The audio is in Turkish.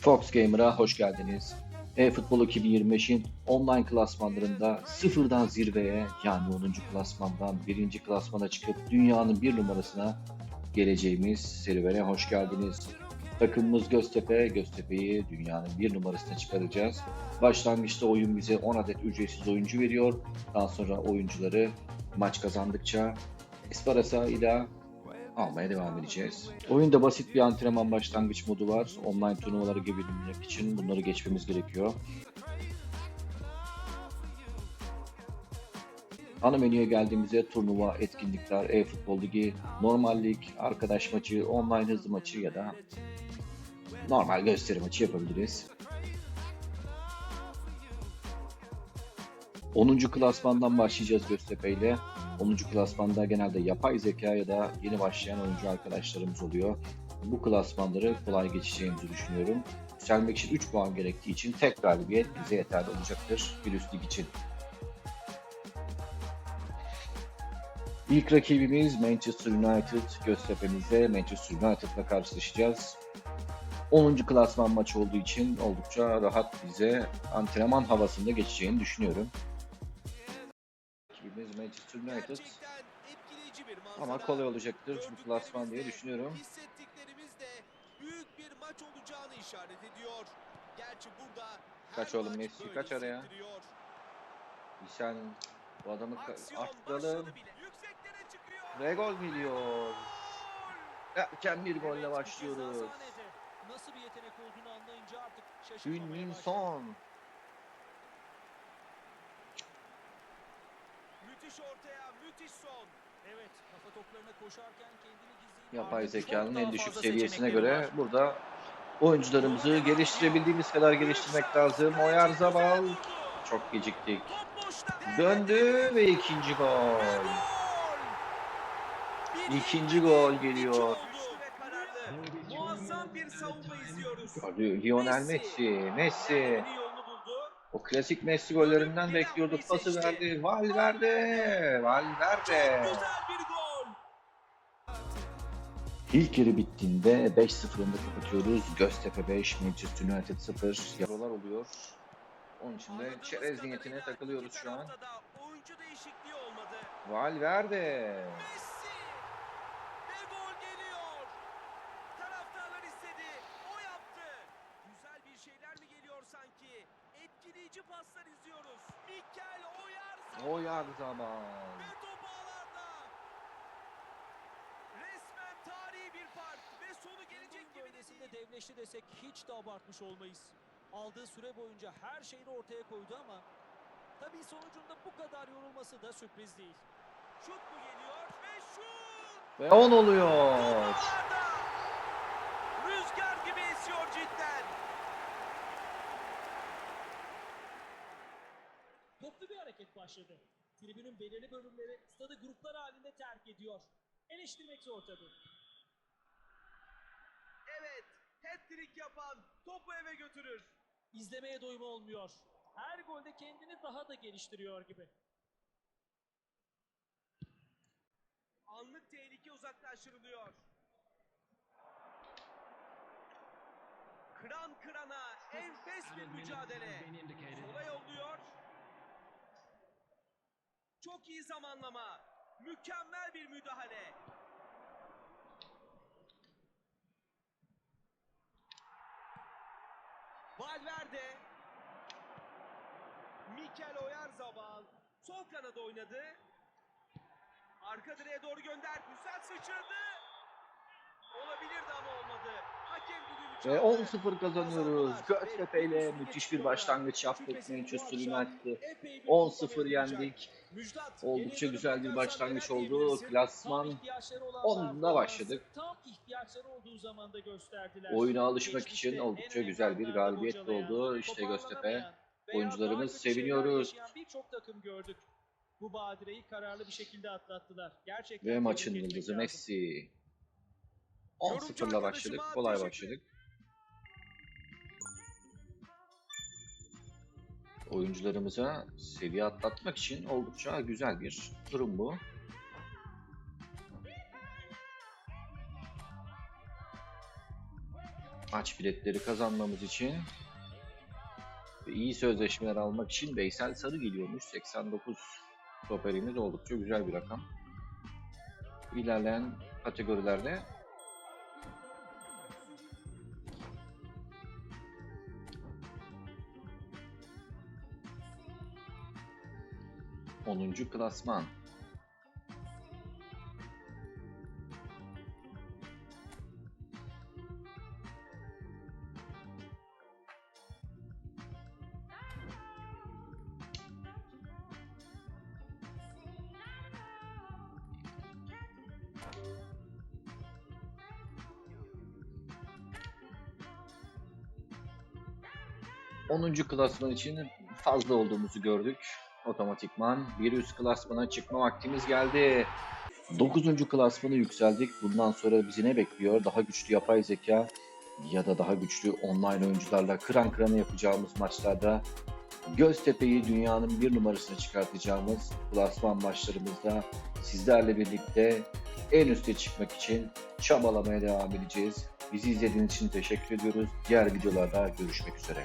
Fox Gamer'a hoş geldiniz. E-Futbol 2025'in online klasmanlarında sıfırdan zirveye yani 10. klasmandan 1. klasmana çıkıp dünyanın bir numarasına geleceğimiz serüvene hoş geldiniz. Takımımız Göztepe, Göztepe'yi dünyanın bir numarasına çıkaracağız. Başlangıçta oyun bize 10 adet ücretsiz oyuncu veriyor. Daha sonra oyuncuları maç kazandıkça Esparasa ile almaya devam edeceğiz. Oyunda basit bir antrenman başlangıç modu var. Online turnuvaları girebilmek için bunları geçmemiz gerekiyor. Ana menüye geldiğimizde turnuva, etkinlikler, e-futbol ligi, normal lig, arkadaş maçı, online hızlı maçı ya da normal gösteri maçı yapabiliriz. 10. klasmandan başlayacağız Göztepe ile. 10. klasmanda genelde yapay zeka ya da yeni başlayan oyuncu arkadaşlarımız oluyor. Bu klasmanları kolay geçeceğimizi düşünüyorum. Yükselmek için 3 puan gerektiği için tek galibiyet bize yeterli olacaktır bir üst lig için. İlk rakibimiz Manchester United. Göztepe'mizde Manchester United'la karşılaşacağız. 10. klasman maçı olduğu için oldukça rahat bize antrenman havasında geçeceğini düşünüyorum. Rakibimiz Manchester United. Ama kolay olacaktır bu klasman diye düşünüyorum. Hissettiklerimiz de büyük bir maç olacağını işaret ediyor. Gerçi burada Kaç oğlum Messi, kaç araya? Sen bu adamı arttıralım. Ve gol geliyor. Gol! Erken bir golle başlıyoruz. Nasıl bir yetenek olduğunu anlayınca artık. Son. Müthiş ortaya, müthiş son. Evet, kafa toplarına koşarken kendini gizleyip Yapay zekanın en düşük seviyesine göre var. burada oyuncularımızı geliştirebildiğimiz kadar geliştirmek lazım. Oyarzabal çok geciktik. Döndü ve ikinci gol. İkinci gol geliyor. Muazzam bir savunma izliyoruz. Lionel Messi, Messi. O klasik Messi gollerinden bekliyorduk. Pası verdi. Valverde. Valverde. Güzel bir gol. İlk yarı bittiğinde 5-0 önde kapatıyoruz. Göztepe 5, Manchester United 0. Yarolar oluyor. Onun için de çerez niyetine takılıyoruz şu an. Valverde. Messi ve gol geliyor. Taraftarlar istedi. O yaptı. Güzel bir şeyler mi geliyor sanki? Etkileyici paslar izliyoruz. Mikel Oyarzabal Oyarzabal. ve top ağlarda. Resmen tarihi bir fark ve sonu gelecek gibi de devleşti desek hiç de abartmış olmayız. Aldığı süre boyunca her şeyini ortaya koydu ama tabii sonucunda bu kadar yorulması da sürpriz değil. Şut mu geliyor ve şut. Ve 10 oluyor. Ağlarda. Başladı. Tribünün belirli bölümleri stadı gruplar halinde terk ediyor. Eleştirmek zor tabii. Evet, hat-trick yapan topu eve götürür. İzlemeye doyum olmuyor. Her golde kendini daha da geliştiriyor gibi. Anlık tehlike uzaklaştırılıyor. Kıran kırana enfes bir mücadele. Sola yolluyor. Çok iyi zamanlama. Mükemmel bir müdahale. Valverde. Mikel Oyarzabal sol kanada oynadı. Arka direğe doğru gönder. Güzel sıçradı. Olabilirdi ama olmadı. Çaldı. 10-0 kazanıyoruz. Göztepe ile müthiş bir başlangıç yaptık Manchester United'ı. epey bir 10-0 kutlama yapılacak. yendik. Oldukça güzel bir başlangıç oldu. Klasman Tam ihtiyaçları olan 10'da performansı başladık. Oyuna alışmak için oldukça güzel bir galibiyet oldu. İşte Göztepe. Oyuncularımız seviniyoruz. Birçok takım gördük. Bu badireyi kararlı bir şekilde atlattılar. Gerçekten Ve maçın yıldızı. Messi. Yorumcu 10-0'la başladık. Kolay başladık. Oyuncularımıza seviye atlatmak için oldukça güzel bir durum bu. maç biletleri kazanmamız için ve iyi sözleşmeler almak için Veysel Sarı geliyormuş. 89 stoperimiz oldukça güzel bir rakam. İlerleyen kategorilerde Onuncu klasman. Onuncu klasman için fazla olduğumuzu gördük. Otomatikman bir üst klasmana çıkma vaktimiz geldi. 9. klasmana yükseldik. Bundan sonra bizi ne bekliyor? Daha güçlü yapay zeka ya da daha güçlü online oyuncularla kıran kırana yapacağımız maçlarda Göztepe'yi dünyanın bir numarasına çıkartacağımız klasman maçlarımızda sizlerle birlikte en üste çıkmak için çabalamaya devam edeceğiz. Bizi izlediğiniz için teşekkür ediyoruz. Diğer videolarda görüşmek üzere.